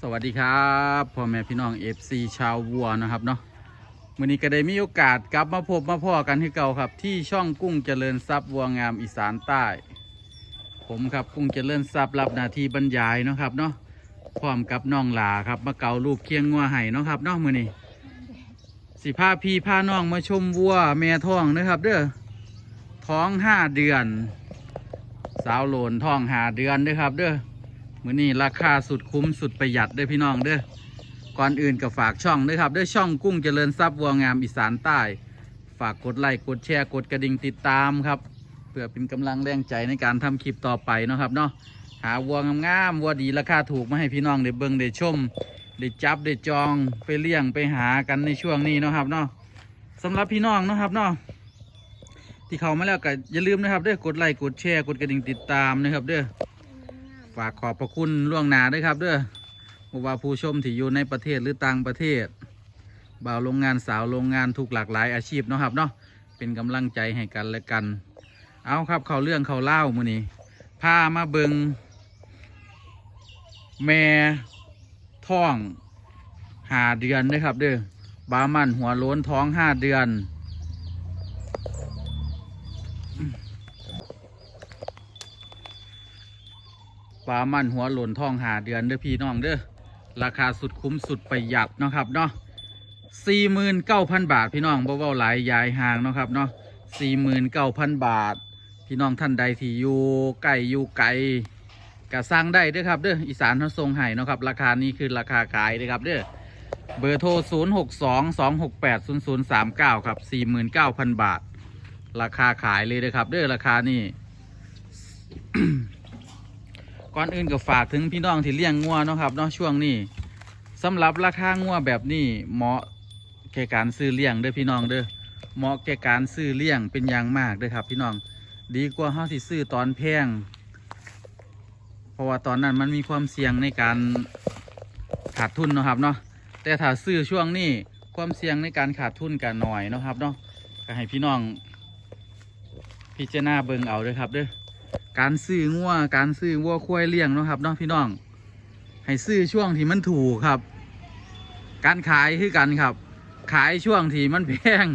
สวัสดีครับพ่อแม่พี่น้องเอฟซีชาววัวนะครับเนาะวันนี้ก็ได้มีโอกาสกลับมาพบมาพ่อกันที่เก่าครับ ที่ช่องกุ้งเจริญทรัพย์วัวงามอีสานใต้ ผมครับกุ้งเจริญทรัพย์รับหน้าที่บรรยายนะครับเนาะพร้อมกับน้องหลาครับมาเกาลูกเคียงงัวไห้เนาะครับเนาะมื่อนี้สิพาพี่พาน้องมาชมวัวแม่ท้องนะครับ เด้อท้องห้าเดือน สาวโหลนท้องหาเดือนเด้อครับ เด้อ มื้อนี้ราคาสุดคุ้มสุดประหยัดด้อพี่น้องเด้อก่อนอื่นก็ฝากช่องด้วยครับด้อช่องกุ้งเจริญทรัพย์วัวงามอีสานใต้ ฝากกดไลค์กดแชร์กดกระดิ่งติดตามครับ เพื่อเป็นกำลังแรงใจในการทำคลิปต่อไปนะครับเนาะหาวัวงามๆวัวดีราคาถูกมาให้พี่น้องได้เบิ่งได้ชมได้จับได้จองไปเลี้ยงไปหากันในช่วงนี้นะครับเนาะสำหรับพี่น้องนะครับเนาะที่เข้ามาแล้วก็อย่าลืมนะครับเด้อกดไลค์กดแชร์กดกระดิ่งติดตามนะครับเด้อากขอบพระคุณล่วงหน้าด้วยครับเด้อบ่ว่าผู้ชมที่อยู่ในประเทศหรือต่างประเทศ บ่าวโรงงานสาวโรงงานทุกหลากหลายอาชีพเนาะครับเนาะเป็นกำลังใจให้กันและกัน เอาครับเขาเรื่องเขาเล่ามือนี้พามาเบิงแม่ท้องหาเดือนนะครับเด้อบามันหัวโล้นท้องห้าเดือน ปลามันหัวหล่นทองหาเดือนเด้อพี่น้องเด้อราคาสุดคุ้มสุดประหยัดเนาะครับเนาะสี่หมื่นเก้าพันบาทพี่น้องบ่เว้าหลายยายห่างเนาะครับเนาะสี่หมื่นเก้าพันบาท พี่น้องท่านใดที่อยู่ใกล้อยู่ไกลก็สร้างได้เด้อครับเด้ออีสานเขาทรงให้เนาะครับ ราคานี้คือราคาขายเด้อครับเด้อเบอร์โทร 0 6 2 2 6 8 0 0 3 9 ครับ 49,000 บาท ราคาขายเลยเด้อครับเด้อราคานี่ ก่อนอื่นก็ฝากถึงพี่น้องที่เลี้ยงงัวเนาะครับเนาะช่วงนี้สำหรับราคางัวแบบนี้เหมาะแก่การซื้อเลี้ยงเด้อพี่น้องเด้อเหมาะแก่การซื้อเลี้ยงเป็นอย่างมากเด้อครับ พี่น้องดีกว่าเฮาที่ซื้อตอนแพงเพราะว่าตอนนั้นมันมีความเสี่ยงในการขาดทุนนะครับเนาะแต่ถ้าซื้อช่วงนี้ความเสี่ยงในการขาดทุนกันหน่อยนะครับเนาะก็ให้พี่น้องพิจารณาเบิ่งเอาเด้อครับเด้อ การซื้องัวการซื้อวัวควายเลี้ยงเนาะครับเนาะพี่น้อง ให้ซื้อช่วงที่มันถูกครับ การขายคือกันครับ ขายช่วงที่มันแพง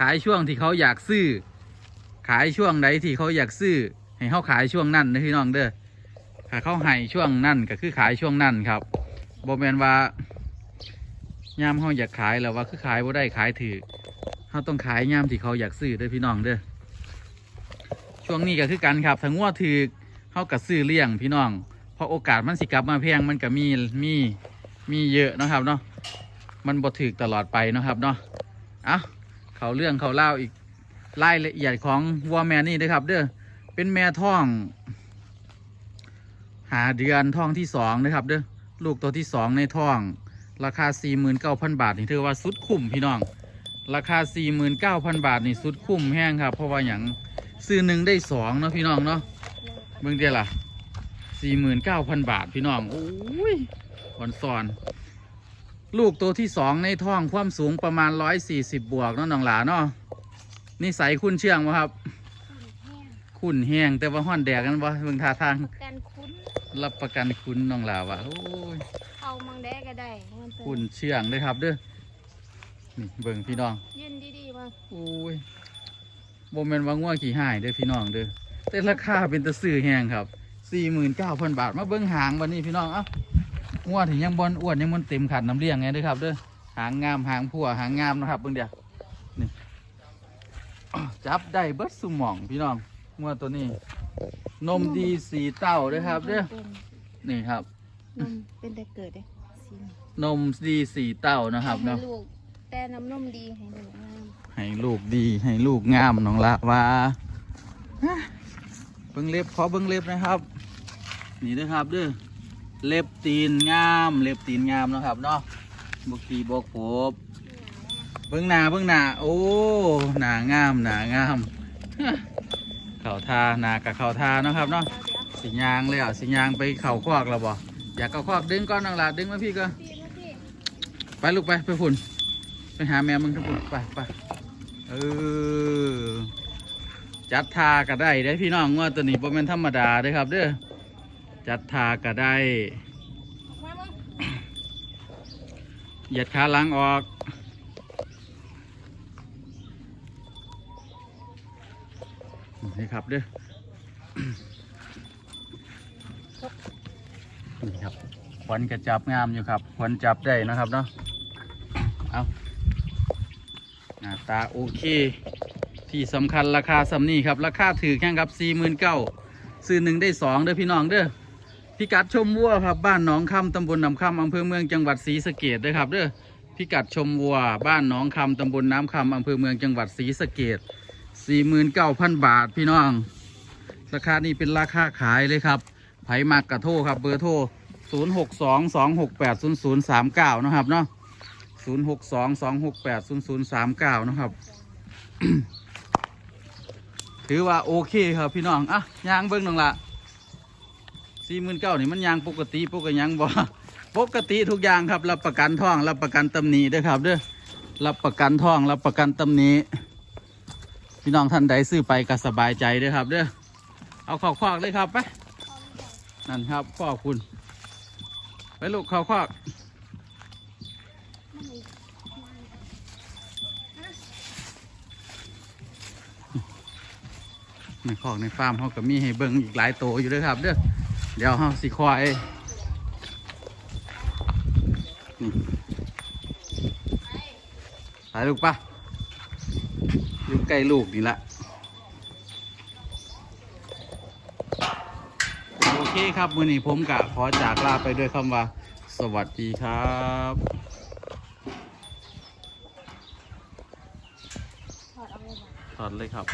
ขายช่วงที่เขาอยากซื้อ ขายช่วงใดที่เขาอยากซื้อ ให้เขาขายช่วงนั้นนะพี่น้องเด้อถ้าเขาให้ช่วงนั้นก็คือขายช่วงนั้นครับบอแมนว่ายามเขาอยากขายแล้วว่าคือขายว่าได้ขายถือเขาต้องขายยามที่เขาอยากซื้อเด้อพี่น้องเด้อ ช่วงนี้ก็คือกันครับถ้างัวถือเข้ากับซื้อเลี้ยงพี่น้อง เพราะโอกาสมันสิกลับมาแพงมันก็มีมีมีเยอะนะครับเนาะมันบ่ถือตลอดไปนะครับเนาะเอาเขาเรื่องเขาเล่าอีกรายละเอียดของวัวแม่นี่นะครับ เด้อเป็นแม่ท้อง หาเดือนท้องที่สองนะครับ เด้อลูกตัวที่สองในท้อง ราคา 49,000 บาทนี่ถือว่าสุดคุ้มพี่น้อง ราคา 49,000 บาทนี่สุดคุ้มแห้งครับ เพราะว่าอย่าง ซื้อหนึ่งได้สองเนาะพี่น้องเนาะเบิ่งเดียวล่ะสี่หมื่นเก้าพันบาทพี่น้องโอ้ยขอนซอน ลูกตัวที่สองในท้องความสูงประมาณร้อยสี่สิบบวกเนาะน้องหลาเนาะนิสัยคุณเชื่องวะครับ คุณแห้งแต่ว่าห้อนแดกกันวะเบิ่งท่าทางกันคุ้นรับประกันคุณน้องหลาวะโอ้ยเอามังแดก็ได้มันเป็นคุณเชื่องเลยครับเด้อนี่เบิ่งพี่น้องยืนดีๆมา โอ้ย โมเมนต์ว่าง่วขี่หายเด้อพี่น้องเด้อแต่ราคาเป็นตะซื้อแหงครับสี่หมื่นเก้าพันบาทมาเบิ้งหางวันนี้พี่น้องเอ้าง่วถึงยังบอลอ้วนยังมันเต็มขัดน้ำเลี้ยงไงเด้อครับเด้อหางงามหางผัวหางงามนะครับเบิ่งเดียวนี่อ้อจับได้เบิดสุหมองพี่น้องง่วตัวนี้ นมดีสีเต้าเด้อครับเด้อเป็นนี่ครับนมเป็นแต่เกิดเด้สินมดีสีเต้านะครับให้เนาะลูกแต่น้ำนมดีให้ลูกงาม ให้ลูกดีให้ลูกงามน้องละว่าเบิ้งเล็บขอเบิ้งเล็บนะครับ นี่นะครับเด้อเล็บตีนงาม เล็บตีนงามนะครับเนาะบกตีบกโผบเบิ้งหน้าเบิ้งหน้าโอ้หน้างามหน้างามเข่าทาหน้ากับเข่าทานะครับเนาะสียางเลยอะสียางไปเข่าควอกแล้วบ่อยากเข่าควอกดึงก้อนน้องละดึงมาพี่ก็ไปลูกไปไปฝุ่นไปหาแม่มึงทั้งฝุ่นไปไป จัดทาก็ได้ได้พี่น้องว่าตัวนี้บ่แม่นธรรมดาเด้อครับเด้อจัดทาก็ได้หยัดขาล้างออกนี่ครับเด้อนี่ครับควันกระจับงามอยู่ครับควันจับได้นะครับเนาะเอาาโอเค ที่สำคัญราคาสำนี่ครับ ราคาถือแค่ครับสี่หมื่นเก้าซื้อหนึ่งได้สองเด้อพี่น้องเด้อพิกัดชมวัวครับบ้านหนองคำตำบลหนำคำอำเภอเมืองจังหวัดศรีสะเกดด้วยครับเด้อพิกัดชมวัว บ้านหนองคำตำบลน้ำคำอำเภอเมืองจังหวัดศรีสะเกดสี่หมื่นเก้าพันบาทพี่น้อง ราคานี้เป็นราคาขายเลยครับไผมากกระโทรครับเบอร์โทรศูนย์หกสองสองหกแปดศูนย์ศูนย์สามเก้านะครับเนาะ ศูนย์หกสองสองหกแปดศูนย์ศูนย์สามเก้านะครับ ถือว่าโอเคครับพี่น้อง อะยางเบิ้งหนึ่งละสี่หมื่นเก้านี่มันยางปกติปกติยังบ่ปกติทุกอย่างครับ รับประกันท่อง รับประกันตำหนิด้วยครับเด้อรับประกันท่อง รับประกันตำหนิพี่น้องท่านใดซื้อไปก็สบายใจด้วยครับเด้อเอาข้าวควักเลยครับไปนั่นครับข้อคุณ ไปลูกข้าวควัก ในคอกในฟาร์มเขาก็มีให้เบิ่งอีกหลายโตวอยู่เด้วยครับ เด้อเดี๋ยวเขาสิควายนี่ไปลูกปะอยู่ใกล้ลูกนี่ละโอเคครับมือนี้ผมกะขอจากลาไปด้วยคำว่า สวัสดีครับถอดเอาเลยบ่ถอดเลยครับ